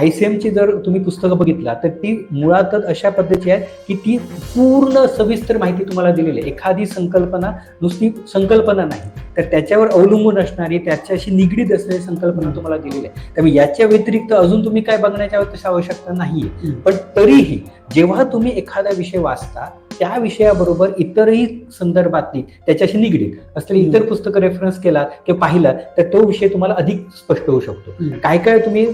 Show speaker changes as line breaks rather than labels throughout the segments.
वायसीएमची जर तुम्ही पुस्तकं बघितला तर ती मुळातच अशा पद्धतीची आहे की ती पूर्ण सविस्तर माहिती तुम्हाला दिलेली आहे. एखादी संकल्पना नुसती संकल्पना नाही तर त्याच्यावर अवलंबून असणारी त्याच्याशी निगडीत असलेली संकल्पना तुम्हाला दिलेली आहे. त्यामुळे याच्या व्यतिरिक्त अजून तुम्ही काय बघण्याच्या तशी आवश्यकता नाहीये.
हम्म.
पण तरीही जेव्हा तुम्ही एखादा विषय वाचता त्या विषयाबरोबर इतरही संदर्भातली त्याच्याशी निगडीत. असलेली इतर पुस्तकं रेफरन्स केला किंवा पाहिला तर तो विषय तुम्हाला अधिक स्पष्ट होऊ शकतो. काय काय तुम्ही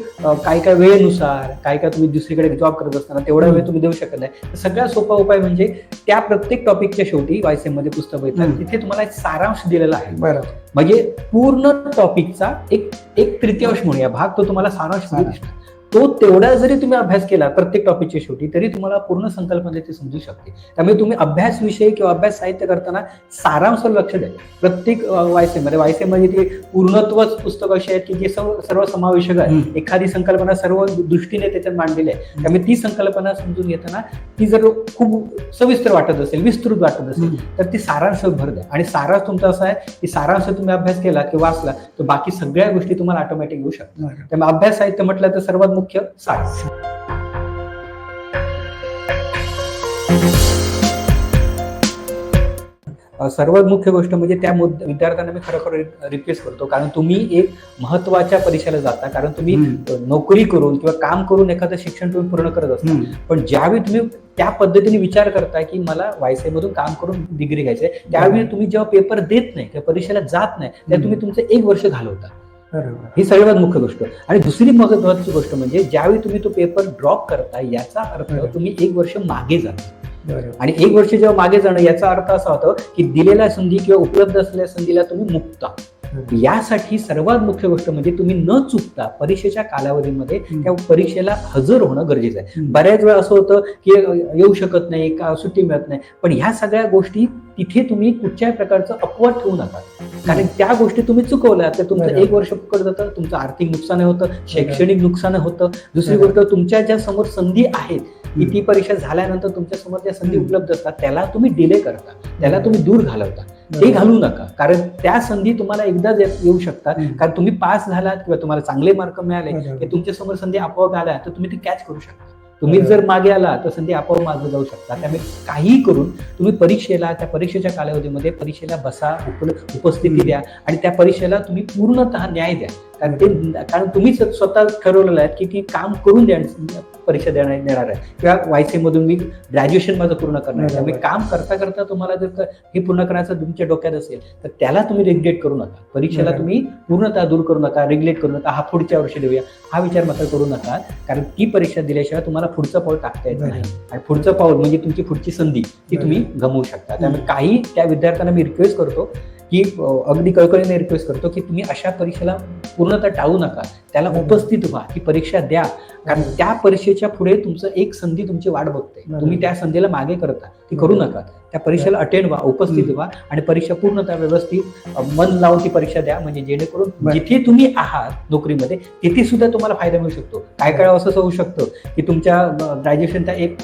काय काय वेळेनुसार काय काय तुम्ही दुसरीकडे जॉब करत असताना तेवढा वेळ तुम्ही देऊ शकत नाही. तर सगळ्यात सोपा उपाय म्हणजे त्या प्रत्येक टॉपिकच्या शेवटी वायसीएममध्ये पुस्तक येतात. तिथे तुम्हाला एक सारांश दिलेला आहे.
बरं.
म्हणजे पूर्ण टॉपिकचा एक एक तृतीयांश म्हणूया भाग तो तुम्हाला सारांश. दिसणार तो तेवढा जरी तुम्ही अभ्यास केला प्रत्येक टॉपिकच्या शेवटी तरी तुम्हाला पूर्ण संकल्पना ते समजू शकते त्यामुळे तुम्ही अभ्यास विषय किंवा अभ्यास साहित्य करताना सारांशावर लक्ष द्या प्रत्येक वायसे मध्ये वायसे मध्ये ते पूर्णत्वच पुस्तक असे आहेत की जे सर्व सर्व समावेशक आहे. एखादी संकल्पना सर्व दृष्टीने त्याच्यात मांडलेली आहे त्यामुळे ती संकल्पना समजून घेताना ती जर खूप सविस्तर वाटत असेल विस्तृत वाटत असेल. तर ती सारांश भर द्या आणि सारांश तुमचा असा आहे की सारांश तुम्ही अभ्यास केला किंवा वाचला तर बाकी सगळ्या गोष्टी तुम्हाला ऑटोमॅटिक येऊ शकतात. त्यामुळे अभ्यास साहित्य म्हटलं तर सर्वात मुख्य अ, सर्वात मुख्य गोष्ट म्हणजे त्या मुद्द विद्यार्थ्यांना मी खरोखर रिक्वेस्ट करतो. कारण तुम्ही एक महत्त्वाच्या परीक्षेला जाता. कारण तुम्ही नोकरी करून किंवा काम करून एखादं शिक्षण तुम्ही पूर्ण करत असता. पण ज्यावेळी तुम्ही त्या पद्धतीने विचार करताय की मला वायसीए मधून काम करून डिग्री घ्यायचंय त्यावेळी तुम्ही जेव्हा पेपर देत नाही किंवा परीक्षेला जात नाही त्या तुम्ही तुमचं एक वर्ष घालवता. ही सर्वात मुख्य गोष्ट आणि दुसरी महत्वाची गोष्ट म्हणजे ज्यावेळी तुम्ही तो पेपर ड्रॉप करता याचा अर्थ. तुम्ही एक वर्ष मागे जाता आणि एक वर्ष जेव्हा मागे जाणं याचा अर्थ असा होतो की दिलेल्या संधी किंवा उपलब्ध असलेल्या संधीला तुम्ही मुक्ता. यासाठी सर्वात मुख्य गोष्ट म्हणजे तुम्ही न चुकता परीक्षेच्या कालावधीमध्ये. त्या परीक्षेला हजर होणं गरजेचं आहे. बऱ्याच वेळा असं होतं की येऊ शकत नाही का सुट्टी मिळत नाही पण ह्या सगळ्या गोष्टी तिथे तुम्ही कुठच्याही प्रकारचं अपवाद ठेवू नका कारण त्या गोष्टी तुम्ही चुकवल्या तर तुमचं. एक वर्ष फुकट जातं तुमचं आर्थिक नुकसान होतं शैक्षणिक नुकसान होतं दुसरी. गोष्ट तुमच्या ज्या समोर संधी आहेत ती परीक्षा झाल्यानंतर तुमच्यासमोर ज्या संधी. उपलब्ध असतात त्याला तुम्ही डिले करता त्याला तुम्ही दूर घालवता ते. घालू नका कारण त्या संधी तुम्हाला एकदाच येऊ शकतात. कारण तुम्ही पास झालात किंवा तुम्हाला चांगले मार्क मिळाले. की तुमच्यासमोर संधी आपोआप आल्या तर तुम्ही ती कॅच करू शकता तुम्ही. जर मागे आला तर संधी आपोआप मागे जाऊ शकता त्यामुळे काहीही करून तुम्ही परीक्षेला त्या परीक्षेच्या कालावधीमध्ये परीक्षेला बसा उप- उपस्थिती. द्या आणि त्या परीक्षेला तुम्ही पूर्णतः न्याय द्या कारण ते कारण तुम्ही स्वतः ठरवलेलं आहे की ती काम करून द्या परीक्षा देणार देणार आहे. किंवा वायसी मधून मी ग्रॅज्युएशन माझं पूर्ण करणार आहे. त्यामुळे काम करता करता तुम्हाला जर का हे पूर्ण करायचं तुमच्या डोक्यात असेल तर त्याला तुम्ही रेग्युलेट करू नका. परीक्षेला. तुम्ही पूर्णतः दूर करू नका रेग्युलेट करू नका. हा पुढच्या वर्षी देऊया. हा विचार मात्र करू नका. कारण ती परीक्षा दिल्याशिवाय तुम्हाला पुढचं पाऊल टाकता येत. नाही. आणि पुढचं पाऊल म्हणजे तुमची पुढची संधी ती तुम्ही गमवू शकता. त्यामुळे काही त्या विद्यार्थ्यांना मी रिक्वेस्ट करतो की अगदी कळकळीने रिक्वेस्ट करतो की तुम्ही अशा परीक्षेला पूर्णतः टाळू नका त्याला. उपस्थित व्हा ती परीक्षा द्या कारण. त्या परीक्षेच्या पुढे तुमचं एक संधी तुमची वाट बघते. तुम्ही त्या संधीला मागे करता ती करू. नका त्या परीक्षेला अटेंड व्हा उपस्थित. व्हा आणि परीक्षा पूर्णतः व्यवस्थित मन लावून ती परीक्षा द्या म्हणजे जेणेकरून. जिथे तुम्ही आहात नोकरीमध्ये तिथे सुद्धा तुम्हाला फायदा मिळू शकतो काय काय असं होऊ शकतं की तुमच्या ग्रॅज्युएशनचा एक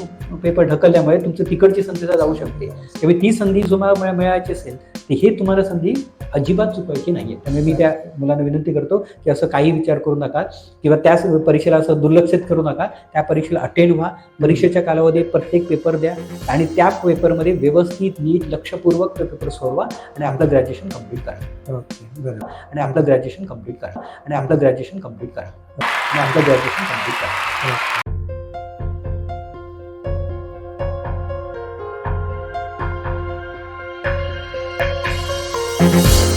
पेपर ढकलल्यामुळे तुमचं तिकडची संधी जाऊ शकते त्यामुळे ती संधी तुम्हाला मिळ- मिळायची असेल तर हे तुम्हाला संधी अजिबात चुकवायची नाहीये. त्यामुळे मी त्या मुलांना विनंती करतो की असं काही विचार करू नका किंवा त्याच परीक्षेला असं दुर्लक्षित करू नका. त्या परीक्षेला अटेंड व्हा. परीक्षेच्या कालावधीत प्रत्येक पेपर द्या आणि त्या पेपरमध्ये व्यवस्थित नीट लक्षपूर्वक तो पेपर सोडवा आणि आपलं ग्रॅज्युएशन कंप्लीट करा. आणि आपलं ग्रॅज्युएशन कंप्लीट करा. आणि आपलं ग्रॅज्युएशन कंप्लीट करा. आणि आपलं ग्रॅज्युएशन कंप्लीट करा.
Música